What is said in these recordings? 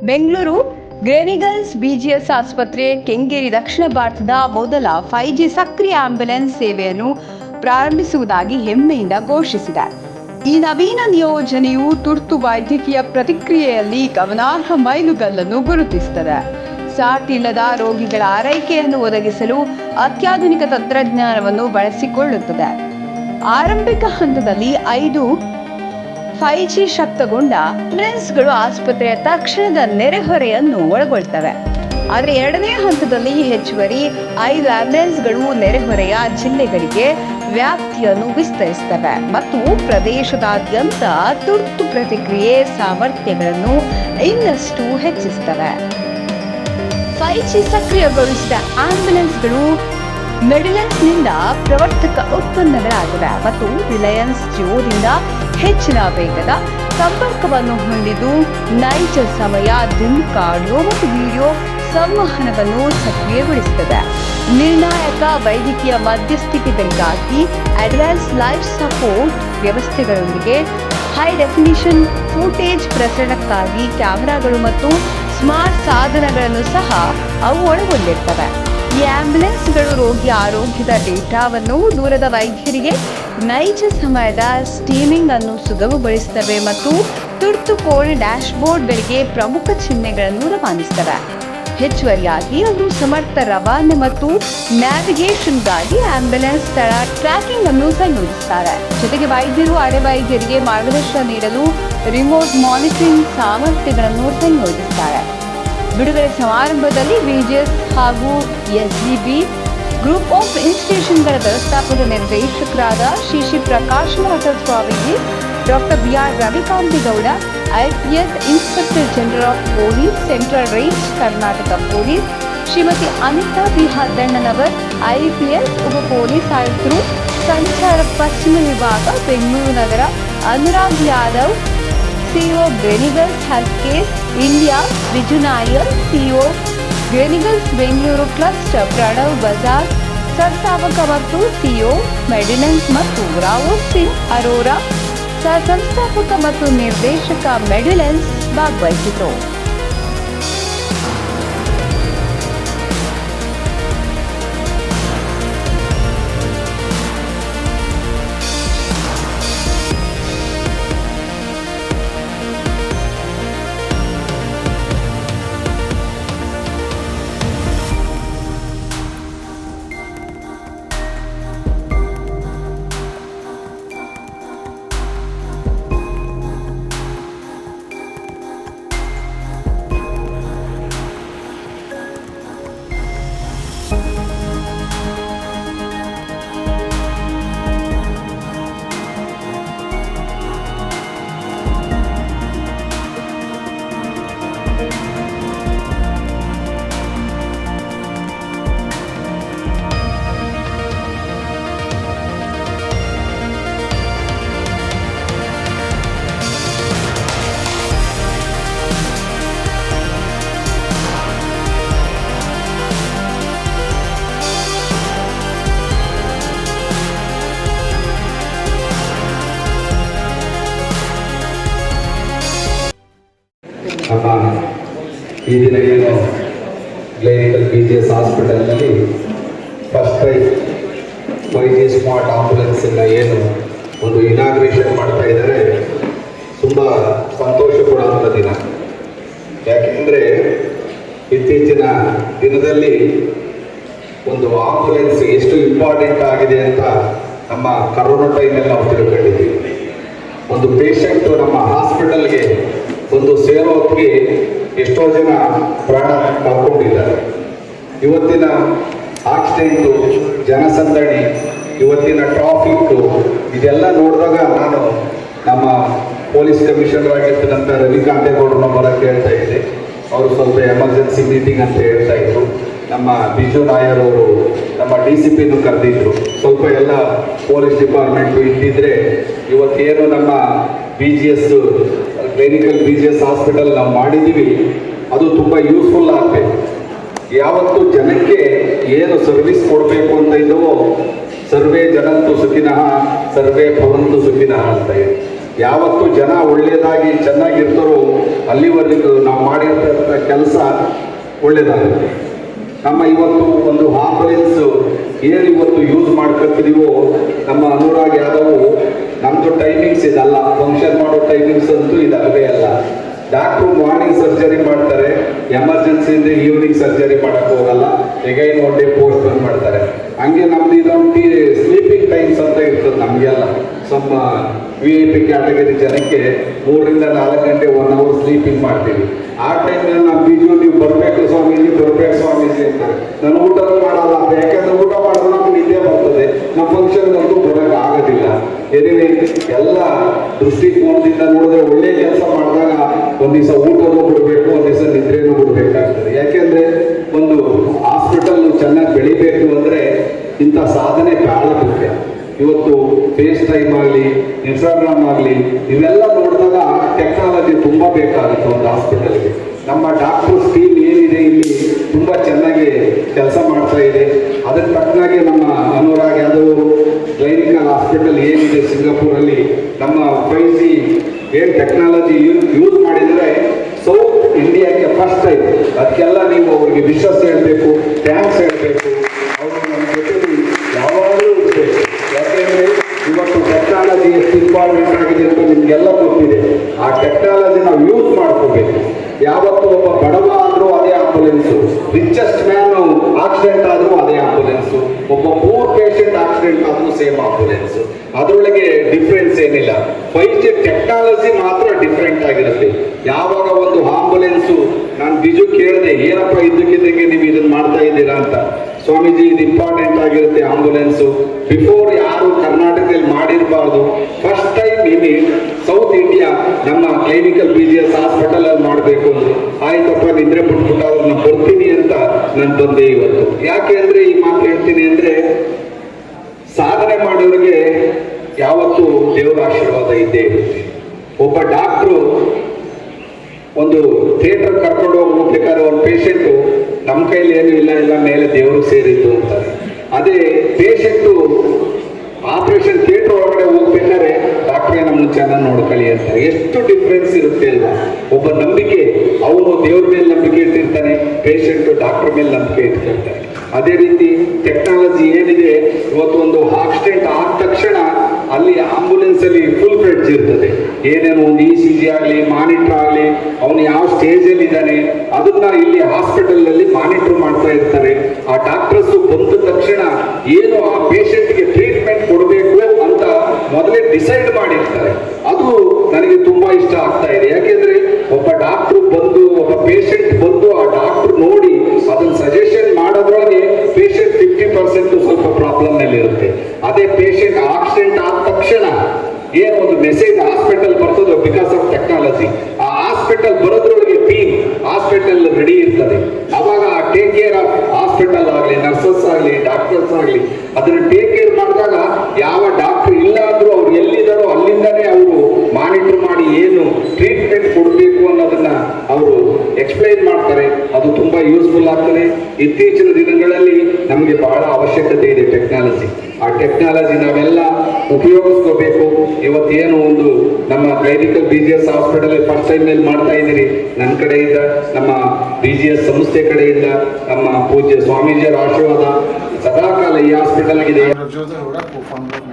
Bengaluru ಗ್ರೆನಿಗಲ್ಸ್ BGS ಆಸ್ಪತ್ರೆ ಕೆಂಗೇರಿ ದಕ್ಷಿಣ ಭಾರತದ ಮೊದಲ ಫೈ ಜಿ ಸಕ್ರಿಯ ಆಂಬ್ಯುಲೆನ್ಸ್ ಸೇವೆಯನ್ನು ಪ್ರಾರಂಭಿಸುವುದಾಗಿ ಹೆಮ್ಮೆಯಿಂದ ಘೋಷಿಸಿದೆ ಈ ನವೀನ ನಿಯೋಜನೆಯು ತುರ್ತು ವೈದ್ಯಕೀಯ ಪ್ರತಿಕ್ರಿಯೆಯಲ್ಲಿ ಗಮನಾರ್ಹ ಮೈಲುಗಲ್ಲನ್ನು ಗುರುತಿಸುತ್ತದೆ ಸಾಟಿಲ್ಲದ ರೋಗಿಗಳ ಆರೈಕೆಯನ್ನು ಒದಗಿಸಲು ಅತ್ಯಾಧುನಿಕ ತಂತ್ರಜ್ಞಾನವನ್ನು ಬಳಸಿಕೊಳ್ಳುತ್ತದೆ. ಆರಂಭಿಕ ಹಂತದಲ್ಲಿ ಐದು ಫೈ ಜಿ ಶಬ್ದಗೊಂಡ ಫ್ರೆಂಡ್ಸ್ಗಳು ಆಸ್ಪತ್ರೆಯ ತಕ್ಷಣದ ನೆರೆಹೊರೆಯನ್ನು ಒಳಗೊಳ್ತವೆ. ಆದರೆ ಎರಡನೇ ಹಂತದಲ್ಲಿ ಹೆಚ್ಚುವರಿ ಐದು ಆಂಬ್ಯುಲೆನ್ಸ್ಗಳು ನೆರೆಹೊರೆಯ ಜಿಲ್ಲೆಗಳಿಗೆ ವ್ಯಾಪ್ತಿಯನ್ನು ವಿಸ್ತರಿಸ್ತವೆ ಮತ್ತು ಪ್ರದೇಶದಾದ್ಯಂತ ತುರ್ತು ಪ್ರತಿಕ್ರಿಯೆ ಸಾಮರ್ಥ್ಯಗಳನ್ನು ಇನ್ನಷ್ಟು ಹೆಚ್ಚಿಸ್ತವೆ. ಫೈ ಜಿ ಸಕ್ರಿಯಗೊಳಿಸಿದ ಆಂಬ್ಯುಲೆನ್ಸ್ಗಳು ಮೆಡಿಲೆನ್ಸ್ನಿಂದ ಪ್ರವರ್ತಕ ಉತ್ಪನ್ನಗಳಾಗಿವೆ ಮತ್ತು ರಿಲಯನ್ಸ್ ಜಿಯೋದಿಂದ ಹೆಚ್ಚಿನ ವೇಗದ ಸಂಪರ್ಕವನ್ನು ಹೊಂದಿದ್ದು ನೈಜ ಸಮಯ ದುಮುಖ ಆಡಿಯೋ ಮತ್ತು ವಿಡಿಯೋ ಸಂವಹನವನ್ನು ಸಕ್ರಿಯಗೊಳಿಸುತ್ತದೆ. ನಿರ್ಣಾಯಕ ವೈದ್ಯಕೀಯ ಮಧ್ಯಸ್ಥಿಕೆಗಳಿಗಾಗಿ ಅಡ್ವಾನ್ಸ್ ಲೈಫ್ ಸಪೋರ್ಟ್ ವ್ಯವಸ್ಥೆಗಳೊಂದಿಗೆ ಹೈ ಡೆಫಿನಿಷನ್ ಫೂಟೇಜ್ ಪ್ರಸರಣಕ್ಕಾಗಿ ಕ್ಯಾಮೆರಾಗಳು ಮತ್ತು ಸ್ಮಾರ್ಟ್ ಸಾಧನಗಳನ್ನು ಸಹ ಅವು ಒಳಗೊಂಡಿರ್ತವೆ ಈ ಆಂಬ್ಯುಲೆನ್ಸ್ಗಳು ರೋಗಿಯ ಆರೋಗ್ಯದ ಡೇಟಾವನ್ನು ದೂರದ ವೈದ್ಯರಿಗೆ ನೈಜ ಸಮಯದ ಸ್ಟೀಮಿಂಗ್ ಅನ್ನು ಸುಗಮಗೊಳಿಸುತ್ತವೆ ಮತ್ತು ತುರ್ತು ಕೋಣೆ ಡ್ಯಾಶ್ಬೋರ್ಡ್ಗಳಿಗೆ ಪ್ರಮುಖ ಚಿಹ್ನೆಗಳನ್ನು ರವಾನಿಸುತ್ತವೆ. ಹೆಚ್ಚುವರಿಯಾಗಿ ಅವರು ಸಮರ್ಥ ರವಾನೆ ಮತ್ತು ನ್ಯಾವಿಗೇಷನ್ಗಾಗಿ ಆಂಬ್ಯುಲೆನ್ಸ್ ಸ್ಥಳ ಟ್ರ್ಯಾಕಿಂಗ್ ಅನ್ನು ಸಂಯೋಜಿಸುತ್ತಾರೆ. ಜೊತೆಗೆ ವೈದ್ಯರು ಅರೆ ವೈದ್ಯರಿಗೆ ಮಾರ್ಗದರ್ಶನ ನೀಡಲು ರಿಮೋಟ್ ಮಾನಿಟರಿಂಗ್ ಸಾಮರ್ಥ್ಯಗಳನ್ನು ಸಂಯೋಜಿಸುತ್ತಾರೆ. ಬಿಡುಗಡೆ ಸಮಾರಂಭದಲ್ಲಿ ವಿಜಿಎಸ್ ಹಾಗೂ ಎಸ್ಜಿಬಿ ಗ್ರೂಪ್ ಆಫ್ ಇನ್ಸ್ಟಿಟ್ಯೂಷನ್ಗಳ ವ್ಯವಸ್ಥಾಪಕ ನಿರ್ದೇಶಕರಾದ Shri Shri Prakash Math Swamiji, doctor B R Ravikanthegowda IPS inspector general of police, central range Karnataka police, Shrimati Anita B Haddannavar IPS ಉಪ ಪೊಲೀಸ್ ಆಯುಕ್ತರು, ಸಂಚಾರ ಪಶ್ಚಿಮ ವಿಭಾಗ, ಬೆಂಗಳೂರು ನಗರ, Anurag Yadav CEO Gleneagles health care India Viju Nair CEO Gleneagles Bengaluru cluster Pranav Bazar ಸಾವಕ ಮತ್ತು CEO ಮೆಡಿನೆನ್ಸ್ ಮತ್ತು ರಾವೋ ಸಿಂಗ್ ಅರೋರಾ. ಸಹ ಸಂಸ್ಥಾಪಕ ಮತ್ತು ನಿರ್ದೇಶಕ ಮೆಡಿಲೆನ್ಸ್ ಭಾಗವಹಿಸಿತು ಈ ದಿನ ಏನು clinical B G S ಹಾಸ್ಪಿಟಲ್ನಲ್ಲಿ first time Y G smart ಆಂಬುಲೆನ್ಸಿಂದ ಏನು ಒಂದು ಇನಾಗ್ರೇಷನ್ ಮಾಡ್ತಾ ಇದ್ದಾರೆ. ತುಂಬ ಸಂತೋಷ ಕೊಡುವಂಥ ದಿನ. ಯಾಕೆಂದರೆ ಇತ್ತೀಚಿನ ದಿನದಲ್ಲಿ ಒಂದು ಆಂಬುಲೆನ್ಸ್ ಎಷ್ಟು ಇಂಪಾರ್ಟೆಂಟ್ ಆಗಿದೆ ಅಂತ ನಮ್ಮ ಕರೋನಾ ಟೈಮಲ್ಲಿ ನಾವು ಒಂದು ಪೇಷಂಟ್ ನಮ್ಮ ಹಾಸ್ಪಿಟಲ್ಗೆ ಒಂದು ಸೇರೋಕ್ಕೆ ಎಷ್ಟೋ ಜನ ಪ್ರಾಣ ಕಳ್ಕೊಂಡಿದ್ದಾರೆ. ಇವತ್ತಿನ ಆಕ್ಸಿಡೆಂಟು, ಜನಸಂದಣಿ, ಇವತ್ತಿನ ಟ್ರಾಫಿಕ್ಕು, ಇದೆಲ್ಲ ನೋಡಿದಾಗ ನಾನು ನಮ್ಮ ಪೊಲೀಸ್ ಕಮಿಷನರ್ ಆಗಿರ್ತಕ್ಕಂಥ ರವಿಕಾಂತೇಗೌಡರನ್ನ ಬರೋಕ್ಕೆ ಹೇಳ್ತಾ ಇದ್ದೆ. ಅವರು ಸ್ವಲ್ಪ ಎಮರ್ಜೆನ್ಸಿ ಮೀಟಿಂಗ್ ಅಂತ ಹೇಳ್ತಾ ಇದ್ರು. ನಮ್ಮ ಬಿಜು ನಾಯರ್ ಅವರು ನಮ್ಮ ಡಿ ಸಿ ಪಿನೂ ಕರೆದಿದ್ರು. ಸ್ವಲ್ಪ ಎಲ್ಲ ಪೊಲೀಸ್ ಡಿಪಾರ್ಟ್ಮೆಂಟು ಇದ್ದಿದ್ರೆ ಇವತ್ತೇನು ನಮ್ಮ B G S Gleneagles B G S hospital ನಾವು ಮಾಡಿದ್ದೀವಿ ಅದು ತುಂಬ ಯೂಸ್ಫುಲ್ ಆಗಬೇಕು ಯಾವತ್ತು ಜನಕ್ಕೆ ಏನು ಸರ್ವಿಸ್ ಕೊಡಬೇಕು ಅಂತ ಇದ್ದವೋ, ಸರ್ವೇ ಜನಂತು ಸುಖಿನಃ, ಸರ್ವೇ ಭವಂತು ಸುಖಿನಃ ಅಂತ ಇದೆ ಯಾವತ್ತು ಜನ ಒಳ್ಳೆಯದಾಗಿ ಚೆನ್ನಾಗಿರ್ತಾರೋ, ಅಲ್ಲಿವರೆಗೂ ನಾವು ಮಾಡಿರ್ತಕ್ಕಂಥ ಕೆಲಸ ಒಳ್ಳೆಯದಾಗುತ್ತೆ ನಮ್ಮ ಇವತ್ತು ಒಂದು ಆಂಬುಲೆನ್ಸ್ ಏನು ಇವತ್ತು ಯೂಸ್ ಮಾಡ್ಕೊತೀವೋ, ನಮ್ಮ ಅನುರಾಗ್ ಯಾದವ್ ನಮ್ಮದು ಟೈಮಿಂಗ್ಸ್ ಇದಲ್ಲ ಫಂಕ್ಷನ್ ಟೈಮಿಂಗ್ಸ್ ಅಂತೂ ಇದಲ್ಲವೇ ಅಲ್ಲ. ಡಾಕ್ಟ್ರು ಮಾರ್ನಿಂಗ್ ಸರ್ಜರಿ ಮಾಡ್ತಾರೆ ಎಮರ್ಜೆನ್ಸಿ ಅಂದರೆ ಈವ್ನಿಂಗ್ ಸರ್ಜರಿ ಮಾಡಕ್ಕೆ ಹೋಗಲ್ಲ. ಎಗೈನ್ ಒನ್ ಡೇ ಪೋಸ್ಟ್ ಬಂದ್ ಮಾಡ್ತಾರೆ. ಹಂಗೆ ನಮ್ದು ಇದೊಂದು ಸ್ಲೀಪಿಂಗ್ ಟೈಮ್ಸ್ ಅಂತ ಇರ್ತದೆ ನಮಗೆಲ್ಲ ಸಮ ವಿ ಐ ಪಿ ಕ್ಯಾಟಗರಿ ಜನಕ್ಕೆ ಮೂರರಿಂದ ನಾಲ್ಕು ಗಂಟೆ ಒನ್ ಅವರ್ ಸ್ಲೀಪಿಂಗ್ ಮಾಡ್ತೀವಿ. ಆ ಟೈಮ್ನಲ್ಲಿ ನಮ್ಮ ಬಿಜು ನೀವು ಬರಬೇಕು ಸ್ವಾಮೀಜಿ ದೃಷ್ಟಿಕೋನದಿಂದ ನೋಡಿದ್ರೆ ಒಳ್ಳೆ ಕೆಲಸ ಮಾಡಿದಾಗ ಒಂದ್ ದಿವಸ ಊಟನೂ ಬಿಡಬೇಕು ಒಂದ್ ದಿವಸ ನಿದ್ರೆನೂ ಬಿಡಬೇಕಾಗ್ತದೆ ಯಾಕೆಂದ್ರೆ ಒಂದು ಹಾಸ್ಪಿಟಲ್ ಚೆನ್ನಾಗಿ ಬೆಳಿಬೇಕು ಅಂದ್ರೆ ಇಂಥ ಸಾಧನೆ ಬಹಳ ಮುಖ್ಯ. ಇವತ್ತು ಫೇಸ್ ಟೈಮ್ ಆಗಲಿ ಇನ್ಸ್ಟಾಗ್ರಾಮ್ ಆಗಲಿ, ಇವೆಲ್ಲ ನೋಡಿದಾಗ ಟೆಕ್ನಾಲಜಿ ತುಂಬ ಬೇಕಾಗುತ್ತೆ ಒಂದು ಹಾಸ್ಪಿಟಲ್ಗೆ ನಮ್ಮ ಡಾಕ್ಟರ್ಸ್ ಟೀಮ್ ಏನಿದೆ ಇಲ್ಲಿ, ತುಂಬ ಚೆನ್ನಾಗಿ ಕೆಲಸ ಮಾಡ್ತಾ ಇದೆ. ಅದಕ್ಕೆ ತಕ್ಕನಾಗಿ ಏನಿದೆ ಸಿಂಗಾಪುರಲ್ಲಿ ನಮ್ಮ ಫೈವ್ ಜಿ ಏನು ಟೆಕ್ನಾಲಜಿ ಯೂಸ್ ಮಾಡಿದರೆ ಸೌತ್ ಇಂಡಿಯಾಕ್ಕೆ ಫಸ್ಟ್ ಟೈಮ್ ಅದಕ್ಕೆಲ್ಲ ನೀವು ಅವ್ರಿಗೆ ವಿಶ್ವಾಸ ಹೇಳಬೇಕು ಥ್ಯಾಂಕ್ಸ್ ಹೇಳಬೇಕು. ಡಿಫ್ರೆನ್ಸ್ ಏನಿಲ್ಲ. ಫೈವ್ ಜಿ ಟೆಕ್ನಾಲಜಿ ಮಾತ್ರ ಡಿಫ್ರೆಂಟ್ ಆಗಿರುತ್ತೆ. ಯಾವಾಗ ಒಂದು ಆಂಬುಲೆನ್ಸು ನಾನು ಬಿಜು ಕೇಳಿದೆ, ಏನಪ್ಪ ಇದ್ದಕ್ಕಿದ್ದಂಗೆ ನೀವು ಇದನ್ನ ಮಾಡ್ತಾ ಇದ್ದೀರಾ ಅಂತ? ಸ್ವಾಮೀಜಿ, ಇದು ಇಂಪಾರ್ಟೆಂಟ್ ಆಗಿರುತ್ತೆ ಆಂಬುಲೆನ್ಸು ಬಿಫೋರ್ ಯಾರು ಕರ್ನಾಟಕದಲ್ಲಿ ಮಾಡಿರಬಾರ್ದು ಫಸ್ಟ್ ಟೈಮ್ ಇಲ್ಲಿ ಸೌತ್ ಇಂಡಿಯಾ ನಮ್ಮ Gleneagles B G S hospital ಅಲ್ಲಿ ಮಾಡಬೇಕು ಅಂದ್ರು. ಆಯ್ತಪ್ಪ, ನಿದ್ರೆ ಬಿಟ್ಬಿಟ್ಟು ಅವ್ರನ್ನ ಬರ್ತೀನಿ ಅಂತ ನಾನು ಬಂದೆ ಇವತ್ತು. ಯಾಕೆ ಅಂದ್ರೆ ಈ ಮಾತು ಹೇಳ್ತೀನಿ ಅಂದ್ರೆ, ಸಾಧನೆ ಮಾಡೋರಿಗೆ ಯಾವತ್ತೂ ದೇವರ ಆಶೀರ್ವಾದ ಇದ್ದೇ ಒಬ್ಬ ಡಾಕ್ಟ್ರು ಒಂದು ಥಿಯೇಟರ್ ಕರ್ಕೊಂಡು ಹೋಗ್ಬೇಕಾದ್ರೆ ಒಂದು ಪೇಷಂಟು ನಮ್ಮ ಕೈಲಿ ಏನು ಇಲ್ಲ ಇಲ್ಲ ಮೇಲೆ ದೇವರು ಸೇರಿದ್ದು ಅಂತಾರೆ ಅದೇ ಪೇಷಂಟು ಆಪರೇಷನ್ ಥಿಯೇಟರ್ ಒಳಗಡೆ ಹೋಗ್ಬೇಕಾದ್ರೆ ಡಾಕ್ಟ್ರೇ ನಮ್ಮನ್ನು ಚೆನ್ನಾಗಿ ನೋಡ್ಕೊಳ್ಳಿ ಅಂತಾರೆ ಎಷ್ಟು ಡಿಫ್ರೆನ್ಸ್ ಇರುತ್ತೆ ಅಲ್ಲ ಒಬ್ಬ ನಂಬಿಕೆ, ಅವನು ದೇವ್ರ ಮೇಲೆ ನಂಬಿಕೆ ಇಟ್ಟಿರ್ತಾನೆ ಪೇಷಂಟು ಡಾಕ್ಟರ್ ಮೇಲೆ ನಂಬಿಕೆ ಇಟ್ಟಿರ್ತಾನೆ ಅದೇ ರೀತಿ ಟೆಕ್ನಾಲಜಿ ಏನಿದೆ ಇವತ್ತು ಒಂದು ಆಕ್ಸಿಡೆಂಟ್ ಆದ ತಕ್ಷಣ ಅಲ್ಲಿ ಆಂಬುಲೆನ್ಸ್ ಅಲ್ಲಿ ಫುಲ್ ಫ್ರೆಡ್ಜ್ ಇರ್ತದೆ. ಏನೇನು ಒಂದು ಇ ಸಿ ಜಿ ಆಗಲಿ ಮಾನಿಟರ್ ಆಗಲಿ, ಅವನು ಯಾವ ಸ್ಟೇಜ್ ಅಲ್ಲಿ ಇದ್ದಾನೆ, ಅದನ್ನ ಇಲ್ಲಿ ಹಾಸ್ಪಿಟಲ್ನಲ್ಲಿ ಮಾನಿಟರ್ ಮಾಡ್ತಾ ಇರ್ತಾರೆ. ಆ ಡಾಕ್ಟರ್ಸ್ ಬಂದ ತಕ್ಷಣ ಏನು ಆ ಪೇಷಂಟ್ಗೆ ಟ್ರೀಟ್ಮೆಂಟ್ ಕೊಡಬೇಕು ಅಂತ ಮೊದಲೇ ಡಿಸೈಡ್ ಮಾಡಿರ್ತಾರೆ. ಅದು ನನಗೆ ತುಂಬಾ ಇಷ್ಟ ಆಗ್ತಾ ಇದೆ. ಯಾಕೆಂದ್ರೆ ಒಬ್ಬ ಡಾಕ್ಟರ್ ಬಂದು, ಒಬ್ಬ ಪೇಷಂಟ್ ಬಂದು ಆ ಡಾಕ್ಟರ್ ನೋಡಿ ಅದನ್ನ ಪೇಷಂಟ್ ಫಿಫ್ಟಿ ಪರ್ಸೆಂಟ್ ಸ್ವಲ್ಪ ಪ್ರಾಬ್ಲಮ್ನಲ್ಲಿ ಇರುತ್ತೆ. ಅದೇ ಪೇಷಂಟ್ ಆಕ್ಸಿಡೆಂಟ್ ಆದ ತಕ್ಷಣ ಏನು ಒಂದು ಮೆಸೇಜ್ ಹಾಸ್ಪಿಟಲ್ ಬರ್ತದೋ ಬಿಕಾಸ್ ಆಫ್ ಟೆಕ್ನಾಲಜಿ ಆ ಹಾಸ್ಪಿಟಲ್ ಬರೋದ್ರೊಳಗೆ ಟೀಮ್ ಹಾಸ್ಪಿಟಲ್ ರೆಡಿ ಇರ್ತದೆ. ಅವಾಗ ಟೇಕ್ ಕೇರ್ ಆಫ್ ಹಾಸ್ಪಿಟಲ್ ಆಗಲಿ ನರ್ಸಸ್ ಆಗಲಿ ಡಾಕ್ಟರ್ಸ್ ಆಗಲಿ, ಅದನ್ನ ಟೇಕ್ ಕೇರ್ ಮಾಡಿದಾಗ ಯಾವ ಡಾಕ್ಟರ್ ಇಲ್ಲ ಅಂದ್ರೂ ಅವ್ರು ಎಲ್ಲಿದ್ದಾರೋ ಅಲ್ಲಿಂದಾನೇ ಅವರು ಮಾನಿಟರ್ ಮಾಡಿ ಏನು ಟ್ರೀಟ್ಮೆಂಟ್ ಅವರು ಎಕ್ಸ್ಪ್ಲೈನ್ ಮಾಡ್ತಾರೆ. ಅದು ತುಂಬಾ ಯೂಸ್ಫುಲ್ ಆಗ್ತದೆ. ಇತ್ತೀಚಿನ ದಿನಗಳಲ್ಲಿ ನಮಗೆ ಬಹಳ ಅವಶ್ಯಕತೆ ಇದೆ ಟೆಕ್ನಾಲಜಿ ಆ ಟೆಕ್ನಾಲಜಿ ನಾವೆಲ್ಲ ಉಪಯೋಗಿಸ್ಕೋಬೇಕು. ಇವತ್ತೇನು ಒಂದು ನಮ್ಮ Gleneagles B G S hospital first time ಮೇಲೆ ಮಾಡ್ತಾ ಇದ್ದೀರಿ. ನನ್ನ ಕಡೆಯಿಂದ, ನಮ್ಮ ಬಿ ಜಿ ಎಸ್ ಸಂಸ್ಥೆ ಕಡೆಯಿಂದ, ನಮ್ಮ ಪೂಜ್ಯ ಸ್ವಾಮೀಜಿಯವರ ಆಶೀರ್ವಾದ ಸದಾಕಾಲ ಈ ಹಾಸ್ಪಿಟಲ್ಗಿದೆ Rajyota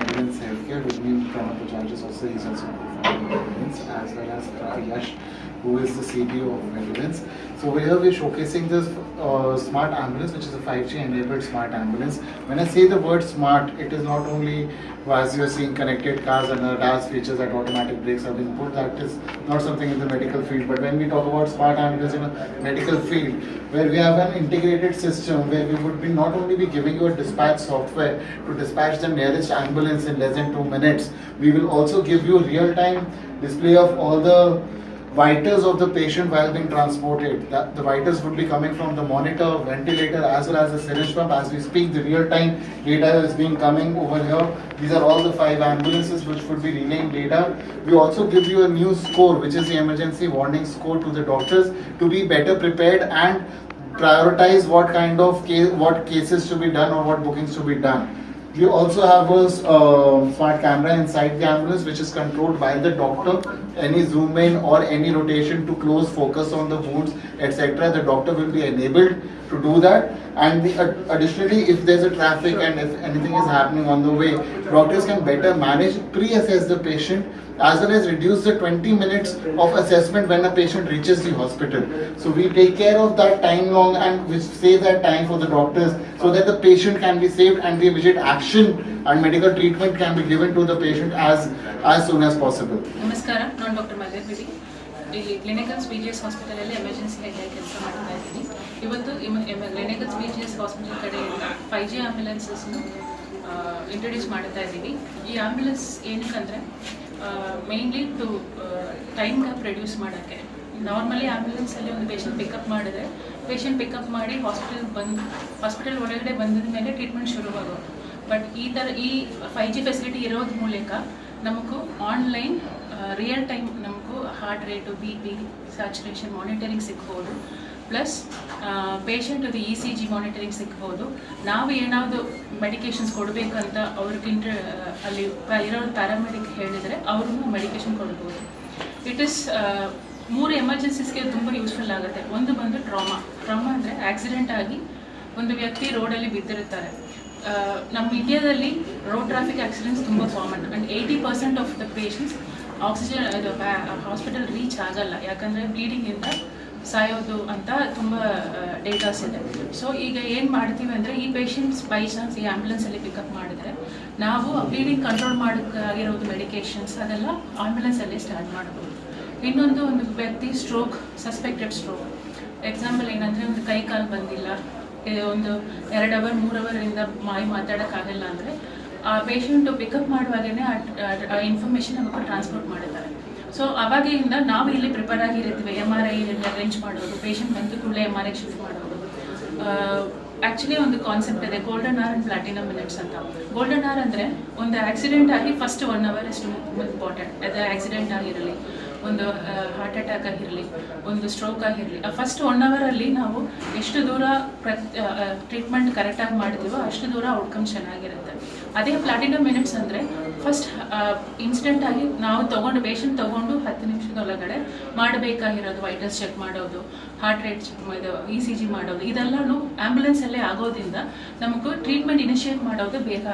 who is the CPO of Medivance. So here we're showcasing this uh, smart ambulance, which is a 5G enabled smart ambulance. When I say the word smart, it is not only as you're seeing connected cars and the DAS features that automatic brakes have been put, that is not something in the medical field. But when we talk about smart ambulance in a medical field, where we have an integrated system where we would be not only be giving you a dispatch software to dispatch the nearest ambulance in less than two minutes, we will also give you real-time display of all the vitals of the patient while being transported. That the vitals would be coming from the monitor, ventilator, as well as the syringe pump. As we speak, the real-time data is being coming over here. These are all the five ambulances which would be relaying data. We also give you a new score, which is the emergency warning score to the doctors to be better prepared and prioritize what kind of case, what cases to be done or what bookings to be done. We also have a uh, smart camera inside the ambulance which is controlled by the doctor. Any zoom in or any rotation to close focus on the wounds, etc. The doctor will be enabled to do that. And the, ad- additionally, if there's a traffic and if anything is happening on the way, doctors can better manage, pre-assess the patient as well as reduce the 20 minutes of assessment when a patient reaches the hospital. So we take care of that time long and we save that time for the doctors so that the patient can be saved and the immediate action and medical treatment can be given to the patient as as soon as possible. ನಮಸ್ಕಾರ ನಾನು doctor ಮಲ್ಲೇರ್ ಬಿಡಿ ಇಲ್ಲಿ clinicals B G S ಹಾಸ್ಪಿಟಲಲ್ಲಿ emergency head ಆಗಿ ಕೆಲಸ ಮಾಡ್ತಾ ಇದ್ದೀನಿ ಇವತ್ತು clinicals B G S hospital ಕಡೆಯಿಂದ ಫೈವ್ ಜಿ ಆಂಬ್ಯುಲೆನ್ಸಸ್ನು ಇಂಟ್ರೊಡ್ಯೂಸ್ ಮಾಡ್ತಾ ಇದ್ದೀವಿ ಈ ambulance ಏನಕ್ಕಂದರೆ mainly to time gap reduce ಮಾಡೋಕ್ಕೆ. ನಾರ್ಮಲಿ ಆಂಬ್ಯುಲೆನ್ಸಲ್ಲಿ ಒಂದು ಪೇಷಂಟ್ ಪಿಕಪ್ ಮಾಡಿದ್ರೆ ಪೇಷಂಟ್ ಪಿಕಪ್ ಮಾಡಿ ಹಾಸ್ಪಿಟಲ್ ಬಂದು ಹಾಸ್ಪಿಟಲ್ ಒಳಗಡೆ ಬಂದಿದ ಮೇಲೆ ಟ್ರೀಟ್ಮೆಂಟ್ ಶುರುವಾಗೋದು. ಬಟ್ ಈ ಥರ ಈ ಫೈವ್ ಜಿ ಫೆಸಿಲಿಟಿ ಇರೋದ್ರ ಮೂಲಕ ನಮಗೂ ಆನ್ಲೈನ್ ರಿಯಲ್ ಟೈಮ್ ನಮಗೂ heart rate B P saturation monitoring ಸಿಗ್ಬೋದು. ಪ್ಲಸ್ ಪೇಷಂಟದು ಇ ಸಿ ಜಿ ಮಾನಿಟರಿಂಗ್ ಸಿಗ್ಬೋದು. ನಾವು ಏನಾದರೂ ಮೆಡಿಕೇಶನ್ಸ್ ಕೊಡಬೇಕಂತ ಅವ್ರಿಗಿಂತ ಅಲ್ಲಿ ಪ- ಇರೋ ಪ್ಯಾರಾಮೆಡಿಕ್ ಹೇಳಿದರೆ ಅವ್ರಿಗೂ ಮೆಡಿಕೇಶನ್ ಕೊಡ್ಬೋದು. ಇಟ್ ಇಸ್ ಮೂರು ಎಮರ್ಜೆನ್ಸೀಸ್ಗೆ ತುಂಬ ಯೂಸ್ಫುಲ್ ಆಗುತ್ತೆ. ಒಂದು ಬಂದು ಟ್ರಾಮಾ ಟ್ರಾಮಾ ಅಂದರೆ ಆಕ್ಸಿಡೆಂಟ್ ಆಗಿ ಒಂದು ವ್ಯಕ್ತಿ ರೋಡಲ್ಲಿ ಬಿದ್ದಿರುತ್ತಾರೆ. ನಮ್ಮ ಇಂಡಿಯಾದಲ್ಲಿ ರೋಡ್ ಟ್ರಾಫಿಕ್ ಆಕ್ಸಿಡೆಂಟ್ಸ್ ತುಂಬ common and eighty percent of the patients oxygen hospital reach ಆಗಲ್ಲ. ಯಾಕಂದರೆ ಬ್ಲೀಡಿಂಗಿಂದ ಸಾಯೋದು ಅಂತ ತುಂಬ ಡೇಟಾಸ್ ಇದೆ. ಸೊ ಈಗ ಏನು ಮಾಡ್ತೀವಿ ಅಂದರೆ ಈ ಪೇಷಂಟ್ಸ್ ಬೈ ಚಾನ್ಸ್ ಈ ಆ್ಯಂಬುಲೆನ್ಸಲ್ಲಿ ಪಿಕಪ್ ಮಾಡಿದ್ರೆ ನಾವು ಬ್ಲೀಡಿಂಗ್ ಕಂಟ್ರೋಲ್ ಮಾಡೋಕ್ಕಾಗಿರೋದು ಮೆಡಿಕೇಶನ್ಸ್ ಅದೆಲ್ಲ ಆ್ಯಂಬುಲೆನ್ಸಲ್ಲಿ ಸ್ಟಾರ್ಟ್ ಮಾಡ್ಬೋದು ಇನ್ನೊಂದು ಒಂದು ವ್ಯಕ್ತಿ ಸ್ಟ್ರೋಕ್ ಸಸ್ಪೆಕ್ಟೆಡ್ ಸ್ಟ್ರೋಕ್ ಎಕ್ಸಾಂಪಲ್ ಏನಂದರೆ ಒಂದು ಕೈ ಕಾಲು ಬಂದಿಲ್ಲ ಒಂದು ಎರಡು ಅವರ್ ಮೂರು ಅವರಿಂದ ಮಾಯಿ ಮಾತಾಡೋಕ್ಕಾಗಲ್ಲ ಅಂದರೆ ಆ ಪೇಷಂಟು ಪಿಕಪ್ ಮಾಡುವಾಗೇ ಆ ಇನ್ಫಾರ್ಮೇಷನ್ ನಮಗೆ ಟ್ರಾನ್ಸ್ಪೋರ್ಟ್ ಮಾಡುತ್ತಾರೆ ಸೊ ಅವಾಗಿಂದ ನಾವು ಇಲ್ಲಿ ಪ್ರಿಪೇರ್ ಆಗಿರ್ತೀವಿ ಎಂ ಆರ್ ಐ ಅರೇಂಜ್ ಮಾಡೋದು ಪೇಷಂಟ್ ಬಂದು ಕೂಡಲೇ ಎಂ ಆರ್ ಐ ಶಿಫ್ಟ್ ಮಾಡೋದು. ಆ್ಯಕ್ಚುಲಿ ಒಂದು ಕಾನ್ಸೆಪ್ಟ್ ಇದೆ golden hour and platinum minutes ಅಂತ. ಗೋಲ್ಡನ್ ಆರ್ ಅಂದರೆ ಒಂದು ಆಕ್ಸಿಡೆಂಟ್ ಆಗಿ ಫಸ್ಟ್ ಒನ್ ಅವರ್ ಅಷ್ಟು ಇಂಪಾರ್ಟೆಂಟ್ ಅದು ಆಕ್ಸಿಡೆಂಟ್ ಆಗಿರಲಿ, ಒಂದು ಹಾರ್ಟ್ ಅಟ್ಯಾಕ್ ಆಗಿರಲಿ, ಒಂದು ಸ್ಟ್ರೋಕ್ ಆಗಿರಲಿ. ಫಸ್ಟ್ ಒನ್ ಅವರಲ್ಲಿ ನಾವು ಎಷ್ಟು ದೂರ ಟ್ರೀಟ್ಮೆಂಟ್ ಕರೆಕ್ಟಾಗಿ ಮಾಡ್ತೀವೋ ಅಷ್ಟು ದೂರ ಔಟ್ಕಮ್ ಚೆನ್ನಾಗಿರುತ್ತೆ. ಅದೇ ಪ್ಲಾಟಿನಮ್ ಮಿನಿಟ್ಸ್ ಅಂದರೆ ಫಸ್ಟ್ ಇನ್ಸಿಡೆಂಟ್ ಆಗಿ ನಾವು ತೊಗೊಂಡು ಪೇಷಂಟ್ ತೊಗೊಂಡು ಹತ್ತು ನಿಮಿಷದೊಳಗಡೆ ಮಾಡಬೇಕಾಗಿರೋದು ವೈಟಲ್ಸ್ ಚೆಕ್ ಮಾಡೋದು ಹಾರ್ಟ್ ರೇಟ್ ಚೆಕ್ ಇದು ಇ ಸಿ ಜಿ ಮಾಡೋದು, ಇದೆಲ್ಲನೂ ಆ್ಯಂಬುಲೆನ್ಸಲ್ಲೇ ಆಗೋದ್ರಿಂದ ನಮಗೂ ಟ್ರೀಟ್ಮೆಂಟ್ ಇನಿಷಿಯೇಟ್ ಮಾಡೋದು ಬೇಗ